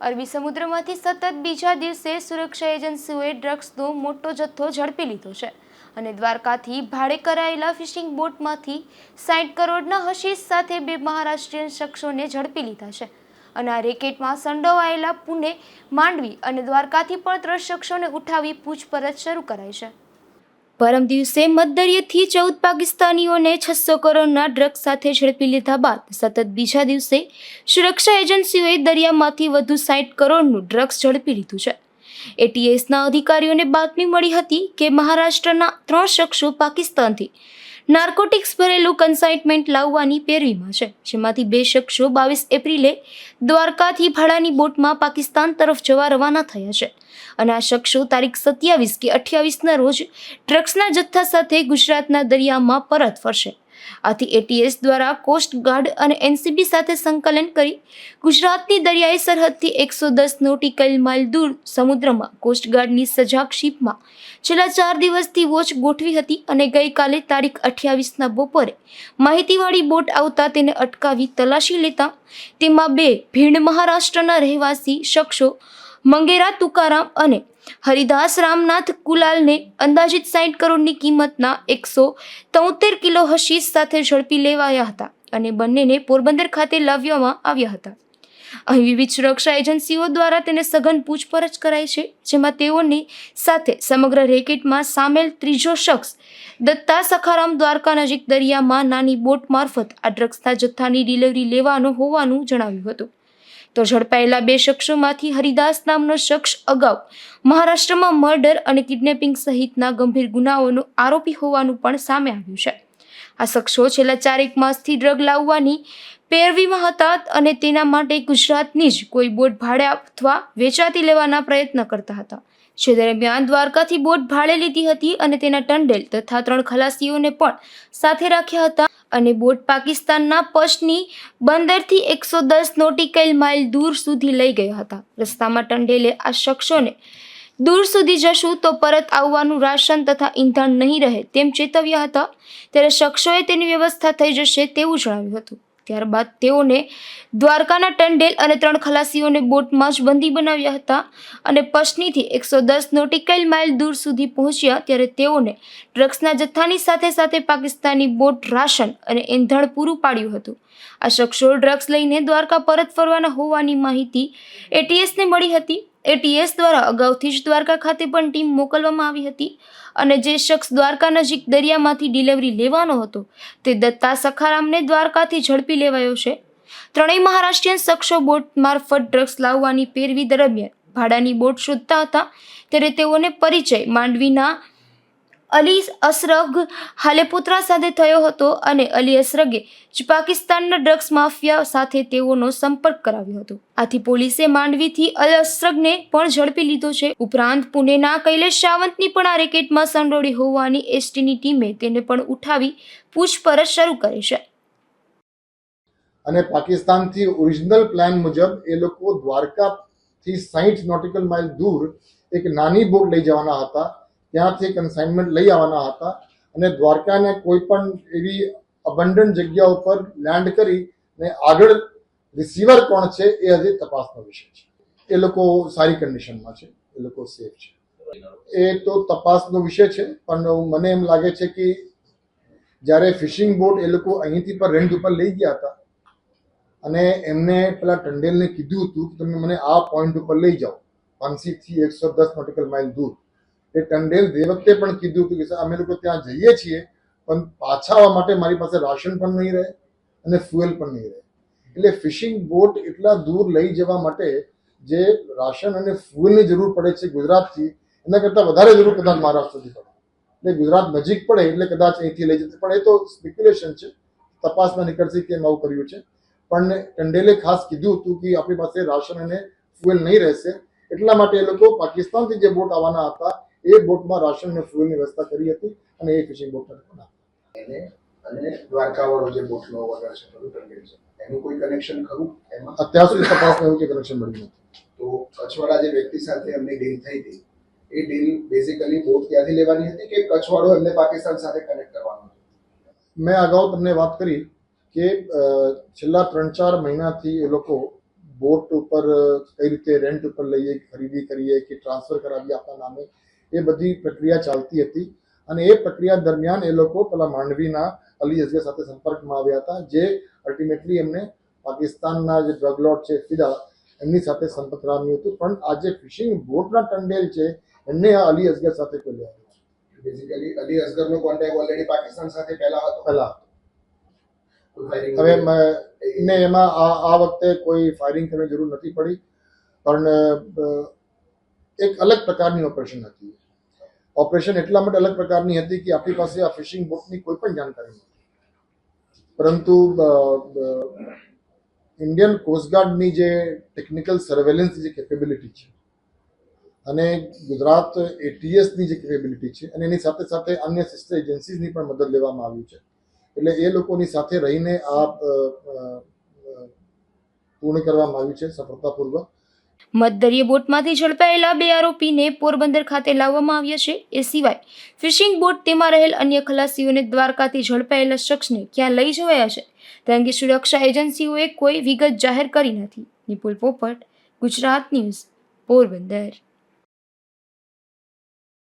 અરબી સમુદ્રમાંથી સતત બીજા દિવસે સુરક્ષા એજન્સીઓએ ડ્રગ્સનો મોટો જથ્થો ઝડપી લીધો છે અને દ્વારકાથી ભાડે કરાયેલા ફિશિંગ બોટમાંથી સાઠ કરોડના હશીશ સાથે બે મહારાષ્ટ્રીયન શખ્સોને ઝડપી લીધા છે. અને આ રેકેટમાં સંડોવાયેલા પુણે, માંડવી અને દ્વારકાથી પણ ત્રણ શખ્સોને ઉઠાવી પૂછપરછ શરૂ કરાઈ છે. પરમ દિવસે મધદરિયેથી ચૌદ પાકિસ્તાનીઓને છસો કરોડના ડ્રગ્સ સાથે ઝડપી લીધા બાદ સતત બીજા દિવસે સુરક્ષા એજન્સીઓએ દરિયામાંથી વધુ સાઠ કરોડનું ડ્રગ્સ ઝડપી લીધું છે. એટીએસના અધિકારીઓને બાતમી મળી હતી કે મહારાષ્ટ્રના ત્રણ શખ્સો પાકિસ્તાનથી નાર્કોટિક્સ ભરેલું કન્સાઇટમેન્ટ લાવવાની પેરવીમાં છે. જેમાંથી બે શખ્સો બાવીસ એપ્રિલે દ્વારકાથી ભાડાની બોટમાં પાકિસ્તાન તરફ જવા રવાના થયા છે. અને આ શખ્સો તારીખ સત્યાવીસ કે અઠ્યાવીસના રોજ ડ્રગ્સના જથ્થા સાથે ગુજરાતના દરિયામાં પરત ફરશે. આથી એટીએસ દ્વારા કોસ્ટગાર્ડ અને એનસીબી સાથે સંકલન કરી ગુજરાતની દરિયાઈ સરહદથી એકસો દસ નોટિકલ માઇલ દૂર સમુદ્રમાં કોસ્ટગાર્ડની સજાગ શિપમાં છેલ્લા ચાર દિવસથી વોચ ગોઠવી હતી અને ગઈકાલે તારીખ અઠ્યાવીસના બપોરે માહિતીવાળી બોટ આવતા તેને અટકાવી તલાશી લેતા તેમાં બે ભીડ મહારાષ્ટ્રના રહેવાસી શખ્સો મંગેરા, તુકારામ અને હરિદાસ રામનાથ કુલાલને અંદાજિત સાઠ કરોડની કિંમતના એકસો તોતેર કિલો હશીશ સાથે ઝડપી લેવાયા હતા અને બંનેને પોરબંદર ખાતે લાવવામાં આવ્યા હતા. અહીં વિવિધ સુરક્ષા એજન્સીઓ દ્વારા તેને સઘન પૂછપરછ કરાઈ છે, જેમાં તેઓની સાથે સમગ્ર રેકેટમાં સામેલ ત્રીજો શખ્સ દત્તા સખારામ દ્વારકા નજીક દરિયામાં નાની બોટ મારફત આ ડ્રગ્સના જથ્થાની ડિલિવરી લેવાનો હોવાનું જણાવ્યું હતું. તો ઝડપાયેલા બે શખ્સોમાંથી હરિદાસ નામનો શખ્સ અગાઉ મહારાષ્ટ્રમાં મર્ડર અને કિડનેપિંગ સહિતના ગંભીર ગુનાઓનો આરોપી હોવાનું પણ સામે આવ્યું છે. આ શખ્સો છેલ્લા ચારેક માસથી ડ્રગ લાવવાની પેરવીમાં હતા અને તેના માટે ગુજરાતની જ કોઈ બોટ ભાડે અથવા વેચાતી લેવાના પ્રયત્ન કરતા હતા. જે દરમિયાન દ્વારકાથી બોટ ભાડે લીધી હતી અને તેના ટંડેલ તથા ત્રણ ખલાસીઓને પણ સાથે રાખ્યા હતા અને બોટ પાકિસ્તાનના પશની બંદરથી એકસો દસ નોટિકલ માઇલ દૂર સુધી લઈ ગયા હતા. રસ્તામાં ટંડેલે આ શખ્સોને દૂર સુધી જશું તો પરત આવવાનું રાશન તથા ઈંધણ નહીં રહે તેમ ચેતવ્યા હતા. ત્યારે શખ્સોએ તેની વ્યવસ્થા થઈ જશે તેવું જણાવ્યું હતું. ત્યારબાદ તેઓને દ્વારકાના ટંડેલ અને ત્રણ ખલાસીઓને બોટમાં જ બંદી બનાવ્યા હતા અને પશ્ચિમથી એકસો દસ નોટિકલ માઇલ દૂર સુધી પહોંચ્યા ત્યારે તેઓને ડ્રગ્સના જથ્થાની સાથે સાથે પાકિસ્તાની બોટ રાશન અને ઈંધણ પૂરું પાડ્યું હતું. આ શખ્સો ડ્રગ્સ લઈને દ્વારકા પરત ફરવાના હોવાની માહિતી એટીએસને મળી હતી. એટીએસ દ્વારા અગાઉથી જ દ્વારકા ખાતે પણ ટીમ મોકલવામાં આવી હતી અને જે શખ્સ દ્વારકા નજીક દરિયામાંથી ડિલિવરી લેવાનો હતો તે દત્તા સખારામને દ્વારકાથી ઝડપી લેવાયો છે. ત્રણેય મહારાષ્ટ્રીયન શખ્સો બોટ મારફત ડ્રગ્સ લાવવાની પેરવી દરમિયાન ભાડાની બોટ શોધતા હતા ત્યારે તેઓને પરિચય માંડવીના અલી અસરગ હાલેપુત્રા સાથે થયો હતો અને અલી અશરગે જ પાકિસ્તાનના ડ્રગ્સ માફિયા સાથે તેઓનો સંપર્ક કરાવ્યો હતો. આથી પોલીસે માંડવીથી અલ અશરગને પણ ઝડપી લીધો છે. ઉપરાંત પુણેના કૈલેશ સાવંતની પણ આ રેકેટમાં સંડોળી હોવાની એસટીની ટીમે તેને પણ ઉઠાવી પૂછપરછ શરૂ કરી છે. અને પાકિસ્તાનથી ઓરિજિનલ પ્લાન મુજબ એ લોકો દ્વારકાથી સાહીઠ નોટિકલ માઇલ દૂર એક નાની બોટ લઈ જવાના હતા. ત્યાંથી કન્સાઇનમેન્ટ લઈ આવવાના હતા અને દ્વારકાને કોઈ પણ એવી અબંડન જગ્યા ઉપર લેન્ડ કરી ને આગળ રિસીવર કોણ છે એ હજી તપાસનો વિષય છે. એ લોકો સારી કન્ડિશનમાં છે. એ લોકો સેફ છે. એ તો તપાસનો વિષય છે, પણ મને એમ લાગે છે કે જ્યારે ફિશિંગ બોટ એ લોકો અહીંથી પર રેન્ટ ઉપર લઈ ગયા હતા અને એમને પેલા ટંડેલને કીધું હતું કે તમે મને આ પોઈન્ટ ઉપર લઈ જાઓ. પાનસીથી એકસો દસ નોટિકલ માઇલ દૂર. એ ટંડેલ જે વખતે પણ કીધું હતું કે અમે લોકો ત્યાં જઈએ છીએ, પણ પાછા આવવા માટે મારી પાસે રાશન પણ નહીં રહે અને ફ્યુએલ પણ નહીં રહે. એટલે ફિશિંગ બોટ એટલા દૂર લઈ જવા માટે જે રાશન અને ફ્યુએલની જરૂર પડે છે ગુજરાતથી, એના કરતાં વધારે જરૂર કદાચ મહારાષ્ટ્રથી પડે. એટલે ગુજરાત નજીક પડે એટલે કદાચ અહીંથી લઈ જશે પણ એ તો સ્પેક્યુલેશન છે. તપાસમાં નીકળશે કે એમ આવું કર્યું છે. પણ ટંડેલે ખાસ કીધું હતું કે આપણી પાસે રાશન અને ફ્યુએલ નહીં રહેશે. એટલા માટે એ લોકો પાકિસ્તાનથી જે બોટ આવવાના હતા એ બોટમાં રાશન અને ફૂલની વ્યવસ્થા કરી હતી અને એ ફિશિંગ બોટ હતા એને અને દ્વારકાવાળો જે બોટનો વગર છે બધું છે એનું કોઈ કનેક્શન ખરું એમાં? અત્યાર સુધી તપાસમાં એવું કે કનેક્શન મળ્યું નથી. તો કચ્છવાળા જે વ્યક્તિ સાથે એમની ડીલ થઈ હતી એ ડીલ બેઝિકલી બોટ ત્યાંથી લેવાની હતી કે કચ્છવાળો એમને પાકિસ્તાન સાથે કનેક્ટ કરવાનો મેં અગાઉ તમને વાત કરી કે છેલ્લા ત્રણ ચાર મહિનાથી એ લોકો બોટ ઉપર કઈ રીતે રેન્ટ ઉપર લઈએ ખરીદી કરીએ કે ટ્રાન્સફર કરાવીએ આપણા નામે એ બધી પ્રક્રિયા ચાલતી હતી. અને એ પ્રક્રિયા દરમિયાન એ લોકો પેલા માંડવીના અલી અઝગર સાથે સંપર્કમાં આવ્યા હતા જે અલ્ટિમેટલી એમને પાકિસ્તાનના જે ડ્રગ લોટ છે ફિદા એમની સાથે સંપર્ક રામ્યું હતું. પણ આ જે ફિશિંગ બોટના ટંડેલ છે એમને આ અલી અઝગર સાથે ખોલ્યા બેઝિકલી અલી અસગરનો કોન્ટેક્ટ ઓલરેડી પાકિસ્તાન સાથે પહેલા હતો? પહેલા હવે ને એમાં આ આ વખતે કોઈ ફાયરિંગ કરવાની જરૂર નથી પડી. પણ એક અલગ પ્રકારની ઓપરેશન હતી. ઓપરેશન એટલા માટે અલગ પ્રકારની હતી કે આપણી પાસે આ ફિશિંગ બોટની કોઈ પણ જાણકારી નથી પરંતુ ઇન્ડિયન કોસ્ટગાર્ડની જે ટેકનિકલ સર્વેલન્સ જે કેપેબિલિટી છે અને ગુજરાત એટીએસની જે કેપેબિલિટી છે અને એની સાથે સાથે અન્ય સિસ્ટર એજન્સીઝની પણ મદદ લેવામાં આવી છે. એટલે એ લોકોની સાથે રહીને આ પૂર્ણ કરવામાં આવ્યું છે સફળતાપૂર્વક. મધદરિયે બોટમાંથી ઝડપાયેલા બે આરોપીને પોરબંદર ખાતે લાવવામાં આવ્યા છે. એ સિવાય ફિશિંગ બોટ તેમાં રહેલ અન્ય ખલાસીઓને દ્વારકાથી ઝડપાયેલા શખ્સને ક્યાં લઈ જવાયા છે? તે અંગે સુરક્ષા એજન્સીઓએ કોઈ વિગત જાહેર કરી નથી. નિપુલ પોપટ, ગુજરાત ન્યૂઝ, પોરબંદર.